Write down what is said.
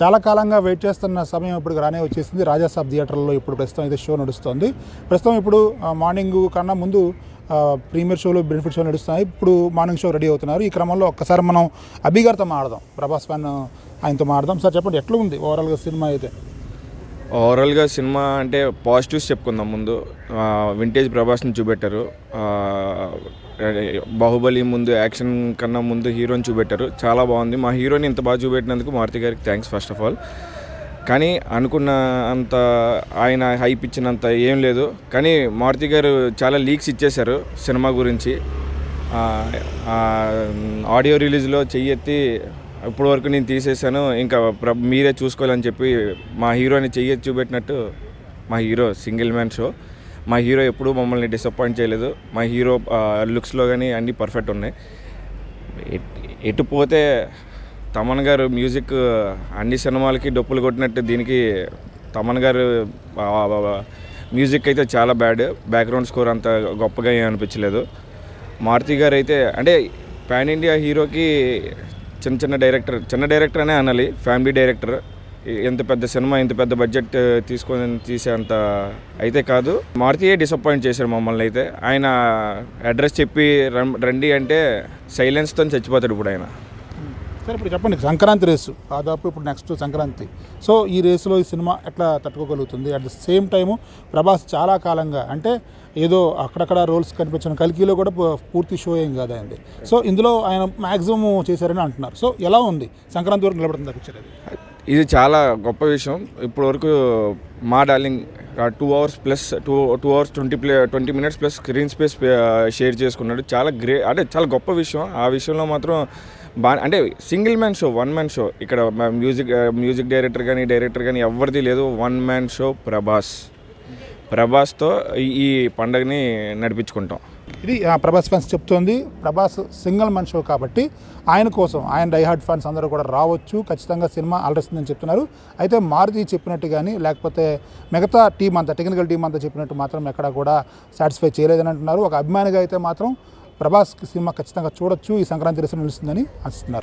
చాలా కాలంగా వెయిట్ చేస్తున్న సమయం ఇప్పుడు రానే వచ్చేసింది. రాజాసాబ్ థియేటర్లో ఇప్పుడు ప్రస్తుతం అయితే షో నడుస్తుంది. ప్రస్తుతం ఇప్పుడు మార్నింగ్ కన్నా ముందు ప్రీమియర్ షోలు బెనిఫిట్ షో నడుస్తున్నాయి. ఇప్పుడు మార్నింగ్ షో రెడీ అవుతున్నారు. ఈ క్రమంలో ఒక్కసారి మనం అభిగారితో మాడదాం ప్రభాస్ ఫ్యాన్ ఆయనతో మాడదాం సార్ చెప్పండి ఎట్లా ఉంది? ఓవరాల్గా సినిమా అయితే. ఓవరాల్గా సినిమా అంటే పాజిటివ్స్ చెప్పుకుందాం ముందు. వింటేజ్ ప్రభాస్ని చూపెట్టారు. బాహుబలి ముందు యాక్షన్ కన్నా ముందు హీరోని చూపెట్టారు. చాలా బాగుంది. మా హీరోని ఇంత బాగా చూపెట్టినందుకు మారుతి గారికి థ్యాంక్స్ ఫస్ట్ ఆఫ్ ఆల్ కానీ అనుకున్న అంత ఆయన హైప్ ఇచ్చినంత ఏం లేదు. కానీ మారుతి గారు చాలా లీక్స్ ఇచ్చేశారు సినిమా గురించి. ఆడియో రిలీజ్లో చెయ్యెత్తి ఇప్పటి వరకు నేను తీసేసాను ఇంకా మీరే చూసుకోవాలని చెప్పి మా హీరోని చెయ్యి చూపెట్టినట్టు మా హీరో సింగిల్ మ్యాన్ షో. మా హీరో ఎప్పుడూ మమ్మల్ని డిసప్పాయింట్ చేయలేదు. మా హీరో లుక్స్లో కానీ అన్నీ పర్ఫెక్ట్ ఉన్నాయి. ఎటు పోతే తమన్ గారు మ్యూజిక్ అన్ని సినిమాలకి డప్పులు కొట్టినట్టు దీనికి తమన్ గారు మ్యూజిక్ అయితే చాలా బ్యాడ్. బ్యాక్గ్రౌండ్ స్కోర్ అంత గొప్పగా ఏం అనిపించలేదు మారుతి గారు అయితే అంటే పాన్ ఇండియా హీరోకి చిన్న చిన్న డైరెక్టర్ చిన్న డైరెక్టర్ అనే అనాలి. Family director. ఎంత పెద్ద సినిమా ఇంత పెద్ద బడ్జెట్ తీసుకొని తీసేంత అయితే కాదు. మారుతియే డిసప్పాయింట్ చేశారు మమ్మల్ని అయితే. ఆయన అడ్రస్ చెప్పి రం- రండి అంటే సైలెన్స్తో చచ్చిపోతాడు ఇప్పుడు ఆయన. సార్ ఇప్పుడు చెప్పండి సంక్రాంతి రేసు దాదాపు ఇప్పుడు నెక్స్ట్ సంక్రాంతి. సో ఈ రేసులో ఈ సినిమా ఎట్లా తట్టుకోగలుగుతుంది? At the same time Prabhas చాలా కాలంగా అంటే ఏదో అక్కడక్కడ రోల్స్ కనిపించిన కలికిలో కూడా పూ- పూర్తి షో ఏం కాదు అయింది సో ఇందులో ఆయన మ్యాక్సిమం చేశారని అంటున్నారు. సో ఎలా ఉంది? సంక్రాంతి వరకు నిలబడుతుంది పిక్చర్ అది? ఇది చాలా గొప్ప విషయం. ఇప్పటి వరకు మా darling two hours plus two two hours twenty play twenty minutes plus screen space share చేసుకున్నాడు. చాలా గ్రే అంటే చాలా గొప్ప విషయం. ఆ విషయంలో మాత్రం బాగా అంటే single man show one man show. ఇక్కడ మ్యూజిక్ మ్యూజిక్ డైరెక్టర్ కానీ డైరెక్టర్ కానీ ఎవరిది లేదు. One man show Prabhas. ప్రభాస్తో ఈ- పండగని నడిపించుకుంటాం. ఇది ప్రభాస్ ఫ్యాన్స్ చెప్తోంది. ప్రభాస్ సింగిల్ మన్ షో కాబట్టి ఆయన కోసం ఆయన డైహార్డ్ ఫ్యాన్స్ అందరూ కూడా రావచ్చు. ఖచ్చితంగా సినిమా అలరిస్తుందని చెప్తున్నారు. అయితే మారుతి చెప్పినట్టు కానీ లేకపోతే మిగతా టీం అంతా టెక్నికల్ టీం అంతా చెప్పినట్టు మాత్రం ఎక్కడా కూడా సాటిస్ఫై చేయలేదని అంటున్నారు. ఒక అభిమానిగా అయితే మాత్రం ప్రభాస్ సినిమా ఖచ్చితంగా చూడొచ్చు. ఈ సంక్రాంతి రేసు నిలుస్తుందని ఆశిస్తున్నారు.